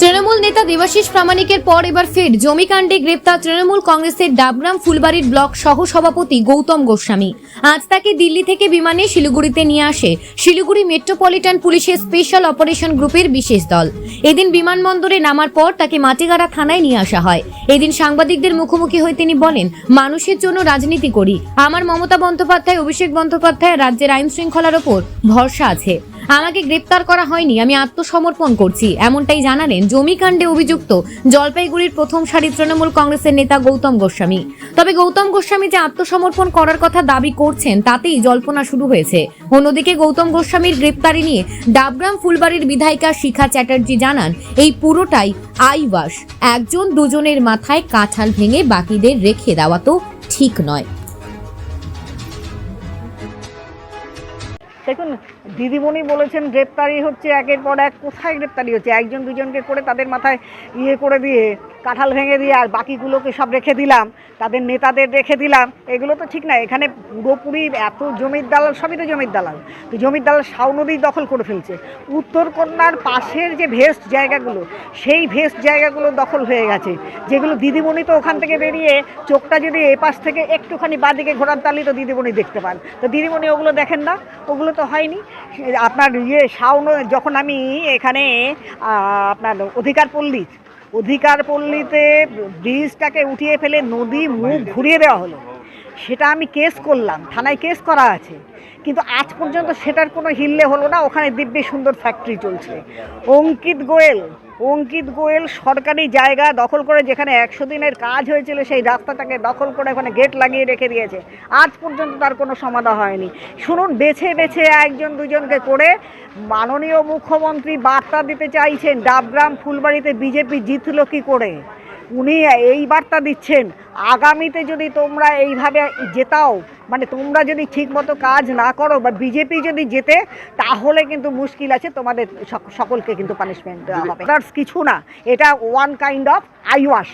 তৃণমূল নেতা দেবাশিস প্রামাণিকের পর এবার ফের জমিকাণ্ডে গ্রেপ্তার তৃণমূল কংগ্রেসের ডাবগ্রাম ফুলবাড়ির ব্লক সহ সভাপতি গৌতম গোস্বামী। আজ তাকে দিল্লি থেকে বিমানে শিলিগুড়িতে নিয়ে আসে শিলিগুড়ি মেট্রোপলিটন পুলিশের স্পেশাল অপারেশন গ্রুপের বিশেষ দল। এদিন বিমানবন্দরে নামার পর তাকে মাটিগাড়া থানায় নিয়ে আসা হয়। এদিন সাংবাদিকদের মুখোমুখি হয়ে তিনি বলেন, মানুষের জন্য রাজনীতি করি। আমার মমতা বন্দ্যোপাধ্যায়, অভিষেক বন্দ্যোপাধ্যায় রাজ্যের আইন শৃঙ্খলার ওপর ভরসা আছে। আমাকে গ্রেপ্তার করা হয়নি, আমি আত্মসমর্পণ করছি। এমনটাই জানালেন জমিকাণ্ডে অভিযুক্ত জলপাইগুড়ির প্রথম সারি তৃণমূল কংগ্রেসের নেতা গৌতম গোস্বামী। তবে গৌতম গোস্বামী যে আত্মসমর্পণ করার কথা দাবি করছেন, তাতেই জল্পনা শুরু হয়েছে। অন্যদিকে গৌতম গোস্বামীর গ্রেপ্তারি নিয়ে ডাবগ্রাম ফুলবাড়ির বিধায়িকা শিখা চ্যাটার্জি জানান, এই পুরোটাই আইবাস একজন দুজনের মাথায় কাঁঠাল ভেঙে বাকিদের রেখে দেওয়া তো ঠিক নয়। দেখুন, দিদিমণি বলেছেন গ্রেপ্তারি হচ্ছে একের পর এক। কোথায় গ্রেপ্তারি হচ্ছে? একজন দুজনকে করে তাদের মাথায় ইয়ে করে দিয়ে কাঁঠাল ভেঙে দিয়ে আর বাকিগুলোকে সব রেখে দিলাম, তাদের নেতাদের রেখে দিলাম, এগুলো তো ঠিক না, এখানে পুরোপুরি এত জমির দালাল, সবই তো জমির দালাল, তো জমির দালাল শাও নদী দখল করে ফেলছে উত্তরকন্যার পাশের যে ভেস্ট জায়গাগুলো, সেই ভেস্ট জায়গাগুলো দখল হয়ে গেছে, যেগুলো দিদিমণি তো ওখান থেকে বেরিয়ে চোখটা যদি এপাশ থেকে একটুখানি বাদিকে ঘোরার তালি তো দিদিমণি দেখতে পান, তো দিদিমণি ওগুলো দেখেন না, ওগুলো তো হয়নি, আপনার ইয়ে শাওন যখন আমি এখানে আপনার অধিকার পল্লী অধিকার পল্লীতে ব্রিজটাকে উঠিয়ে ফেলে নদী মুখ ঘুরিয়ে দেওয়া হলো। সেটা আমি কেস করলাম, থানায় কেস করা আছে। কিন্তু আজ পর্যন্ত সেটার কোনো হিললে হলো না, ওখানে দিব্যি সুন্দর ফ্যাক্টরি চলছে। অঙ্কিত গোয়েল অঙ্কিত গোয়েল সরকারি জায়গা দখল করে যেখানে একশো দিনের কাজ হয়েছিল, সেই রাস্তাটাকে দখল করে ওখানে গেট লাগিয়ে রেখে দিয়েছে। আজ পর্যন্ত তার কোনো সমাধা হয়নি। শুনুন, বেছে বেছে একজন দুজনকে করে মাননীয় মুখ্যমন্ত্রী বার্তা দিতে চাইছেন, ডাবগ্রাম ফুলবাড়িতে বিজেপি জিতল কী করে? উনি এই বার্তা দিচ্ছেন আগামীতে যদি তোমরা এইভাবে যেতাও মানে তোমরা যদি ঠিকমতো কাজ না করো বা বিজেপি যদি যেতে তাহলে কিন্তু মুশকিল আছে তোমাদের সক- সকলকে কিন্তু পানিশমেন্ট দেওয়া হবে। কিছু না এটা ওয়ান কাইন্ড অফ আইওয়াশ।